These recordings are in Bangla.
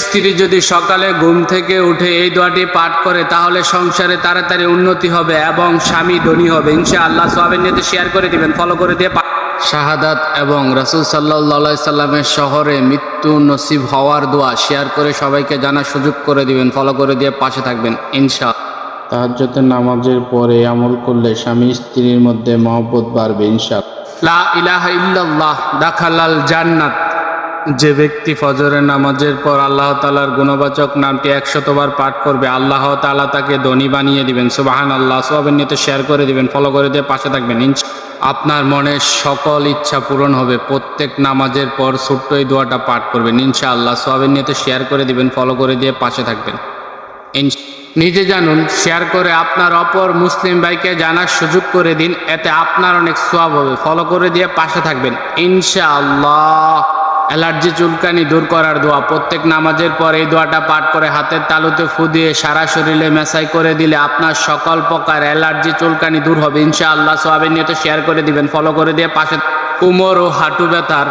স্ত্রী যদি সকালে ঘুম থেকে উঠে এই দোয়াটি পাঠ করে তাহলে সংসারে তাড়াতাড়ি উন্নতি হবে এবং স্বামী ধনী হবে। ইনশা আল্লাহ সোহাবের নিয়ে শেয়ার করে দিবেন ফলো করে দিয়ে শাহাদাত এবং রাসুল সাল্লাহ সাল্লামের শহরে মৃত্যু নসিব হওয়ার দোয়া শেয়ার করে সবাইকে জানার সুযোগ করে দিবেন ফলো করে দিয়ে পাশে থাকবেন ইনশা তাহাজ্জতের নামাজের পরে আমল করলে স্বামী স্ত্রীর মধ্যে মহব্বত বাড়বে ইনশা লা ইলাহা ইল্লাল্লাহ দাখালাল জান্নাত। যে ব্যক্তি ফজরের নামাজের পর আল্লাহ তালার গুণবাচক নামটি একশতবার পাঠ করবে, আল্লাহ তালা তাকে ধনী বানিয়ে দিবেন। সুবাহান আল্লাহ সোহাবের নিয়ে শেয়ার করে দিবেন, ফলো করে দিয়ে পাশে থাকবেন। ইনশা আপনার মনের সকল ইচ্ছা পূরণ হবে, প্রত্যেক নামাজের পর ছোট্ট এই দোয়াটা পাঠ করবেন। ইনশা আল্লাহ সোহাবের নিয়ে শেয়ার করে দিবেন, ফলো করে দিয়ে পাশে থাকবেন। নিজে জানুন, শেয়ার করে আপনার অপর মুসলিম ভাইকে জানার সুযোগ করে দিন, এতে আপনার অনেক সোয়াব হবে। ফলো করে দিয়ে পাশে থাকবেন। ইনশা আল্লাহ অ্যালার্জি চুলকানি দূর করার দোয়া। প্রত্যেক নামাজের পর এই দোয়াটা পাঠ করে হাতের তালুতে ফু দিয়ে সারা শরীরে মেসাই করে দিলে আপনার সকল প্রকার অ্যালার্জি চুলকানি দূর হবে। ইনশা আল্লাহ সোয়াবের নিয়ে তো শেয়ার করে দিবেন। ফলো করে দিয়ে পাশে কুমোর ও হাঁটু ব্যথার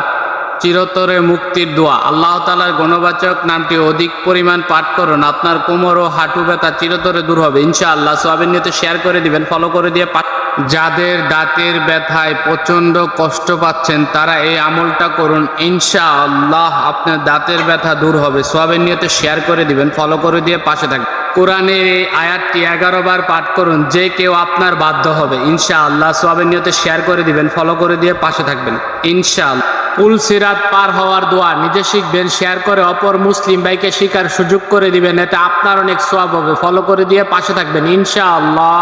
চিরতরে মুক্তির দোয়া। আল্লাহ তালার গণবাচক নামটি অধিক পরিমাণ পাঠ করুন। আপনার কোমর ও হাঁটু ব্যথা চিরতরে দূর হবে। ইনশা আল্লাহ সোয়াবিন নিয়ে তো শেয়ার করে দিবেন। ফলো করে দিয়ে পা- যাদের দাঁতের ব্যথায় প্রচণ্ড কষ্ট পাচ্ছেন, তারা এই আমলটা করুন। ইনশা আল্লাহ আপনার দাঁতের ব্যথা দূর হবে। সোয়াবিন নিয়ে শেয়ার করে দিবেন, ফলো করে দিয়ে পাশে থাকবেন। কোরআনের এই আয়াতটি এগারো বার পাঠ করুন, যে কেউ আপনার বাধ্য হবে। ইনশা আল্লাহ সোয়াবের নিয়তে শেয়ার করে দিবেন, ফলো করে দিয়ে পাশে থাকবেন। ইনশা আল্লাহ কুল সিরাত পার হওয়ার দোয়া, নিজে শিখবেন, শেয়ার করে অপর মুসলিম ভাইকে শিকার সুযোগ করে দিবেন, এতে আপনার অনেক সোয়াব হবে। ফলো করে দিয়ে পাশে থাকবেন। ইনশা আল্লাহ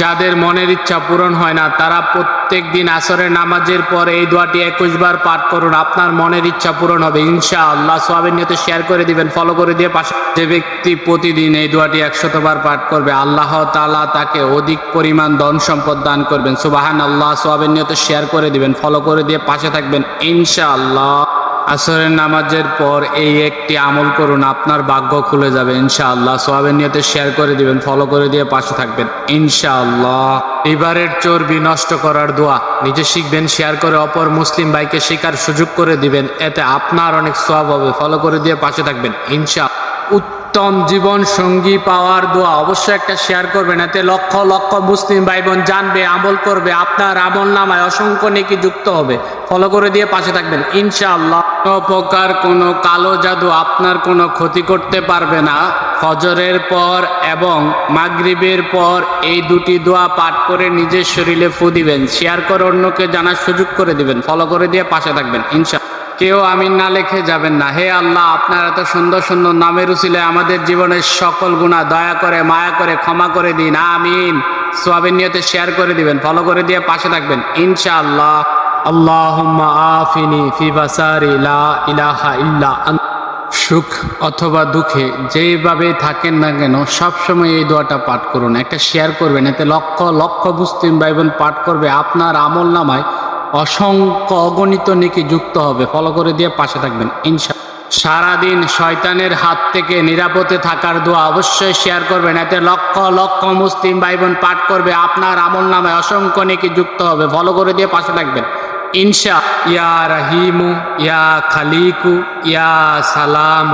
যাদের মনের ইচ্ছা পূরণ হয় না, তারা প্রত্যেক দিন আসরের নামাজের পর এই দোয়াটি একুশ বার পাঠ করুন। আপনার মনের ইচ্ছা পূরণ হবে ইনশা আল্লাহ সোয়াবের নিয়তে শেয়ার করে দিবেন, ফলো করে দিয়ে পাশে যে ব্যক্তি প্রতিদিন এই দোয়াটি একশতবার পাঠ করবে, আল্লাহ তালা তাকে অধিক পরিমাণ ধন সম্পদ দান করবেন। সুবাহান আল্লাহ সোয়াবের নিয়তে শেয়ার করে দিবেন, ফলো করে দিয়ে পাশে থাকবেন ইনশা আল্লাহ আসরের নামাজের পর এই একটি আমল করুন, আপনার ভাগ্য খুলে যাবে, ইনশাআল্লাহ। সোয়াবের নিয়তে শেয়ার করে দিবেন ফলো করে দিয়ে পাশে থাকবেন, ইনশাআল্লাহ। লিভারের চর্বি নষ্ট করার দোয়া, নিজে শিখবেন শেয়ার করে অপর মুসলিম ভাইকে শেখার সুযোগ করে দিবেন, এতে আপনার অনেক সোয়াব হবে ফলো করে দিয়ে পাশে থাকবেন ইনশা উত্তম জীবন সঙ্গী পাওয়ার দোয়া অবশ্যই একটা শেয়ার করবেন। এতে লক্ষ লক্ষ মুসলিম ভাই বোন জানবে, আমল করবে, আপনার আমল নামায় অসংখ্য নেকি যুক্ত হবে। ফলো করে দিয়ে পাশে থাকবেন। ইনশাআল্লাহ, কোনো প্রকার কোনো কালো জাদু আপনার কোনো ক্ষতি করতে পারবে না। ফজরের পর এবং মাগরিবের পর এই দুটি দোয়া পাঠ করে নিজের শরীরে ফু দিবেন। শেয়ার করে অন্যকে জানার সুযোগ করে দিবেন। ফলো করে দিয়ে পাশে থাকবেন। ইনশা কেউ আমিন না লিখে যাবেন না। হে আল্লাহ, আপনার এত সুন্দর সুন্দর নামের উচিলে আমাদের জীবনের সকল গুণা দয়া করে, মায়া করে, ক্ষমা করে দিন। আমিন। সোয়াবের নিয়তে শেয়ার করে দিবেন, ফলো করে দিয়ে পাশে থাকবেন। ইনশাআল্লাহ। আল্লাহুম্মা আফিনি ফি বাসারি লা ইলাহা ইল্লা সুখ অথবা দুঃখে যেভাবে থাকেন না কেন, সবসময় এই দোয়াটা পাঠ করুন। একটা শেয়ার করবেন, এতে লক্ষ লক্ষ মুসলিম ভাই বোন পাঠ করবে। আপনার আমল নামায় অসংখ্য অগণিত নেকি যুক্ত হবে। ফলো করে দিয়ে পাশে থাকবেন, ইনশা সারাদিন শয়তানের হাত থেকে নিরাপদে থাকার দোয়া অবশ্যই শেয়ার করবেন। এতে লক্ষ লক্ষ মুসলিম ভাই বোন পাঠ করবে। আপনার আমল নামে অসংখ্য নেকি যুক্ত হবে। ফলো করে দিয়ে পাশে থাকবেন, ইনশা ইয়া রাহিমু, ইয়া খালিকু, ইয়া সালাম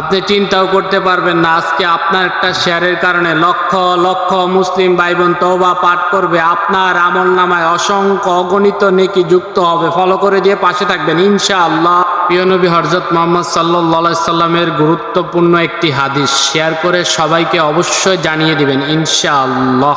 আপনি চিন্তাও করতে পারবেন না, আজকে আপনার একটা শেয়ারের কারণে লক্ষ লক্ষ মুসলিম ভাই বোন তওবা পাঠ করবে, আপনার আমল নামায় অসংখ্য অগণিত নেকি যুক্ত হবে। ফলো করে দিয়ে পাশে থাকবেন, ইনশাআল্লাহ। প্রিয় নবী হরজত মোহাম্মদ সাল্লাহ সাল্লামের গুরুত্বপূর্ণ একটি হাদিস, শেয়ার করে সবাইকে অবশ্যই জানিয়ে দিবেন, ইনশাআল্লাহ।